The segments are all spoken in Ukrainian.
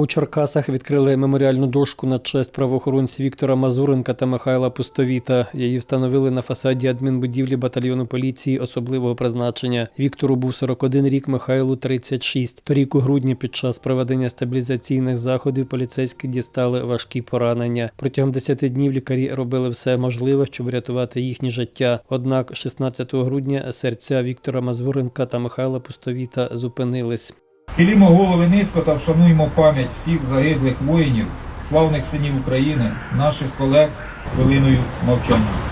У Черкасах відкрили меморіальну дошку на честь правоохоронців Віктора Мазуренка та Михайла Пустовіта. Її встановили на фасаді адмінбудівлі батальйону поліції особливого призначення. Віктору був 41 рік, Михайлу 36. Торік у грудні під час проведення стабілізаційних заходів поліцейські дістали важкі поранення. Протягом 10 днів лікарі робили все можливе, щоб врятувати їхні життя. Однак 16 грудня серця Віктора Мазуренка та Михайла Пустовіта зупинились. Схилімо голови низько та вшануємо пам'ять всіх загиблих воїнів, славних синів України, наших колег хвилиною мовчання.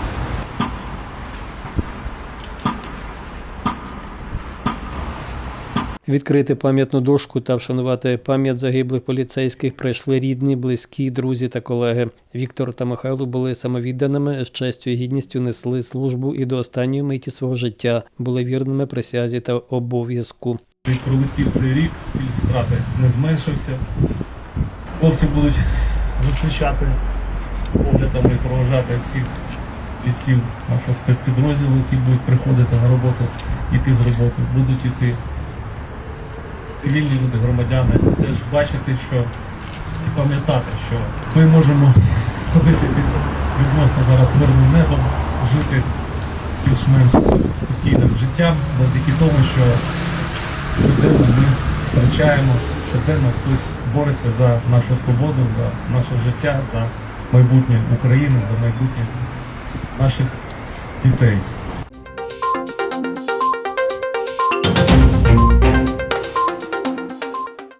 Відкрити пам'ятну дошку та вшанувати пам'ять загиблих поліцейських прийшли рідні, близькі, друзі та колеги. Віктор та Михайло були самовідданими, з честю і гідністю несли службу і до останньої миті свого життя були вірними присязі та обов'язку. І пролетів цей рік, біль втрати не зменшився. Хлопці будуть зустрічати поглядами і проважати всіх бійців нашого спецпідрозділу, які будуть приходити на роботу, йти з роботи, будуть йти. Цивільні люди, громадяни, теж бачити, що і пам'ятати, що ми можемо ходити під відносно зараз мирним небом, жити більш-менш спокійним життям завдяки тому, що щоденно ми втрачаємо, щоденно хтось бореться за нашу свободу, за наше життя, за майбутнє України, за майбутнє наших дітей.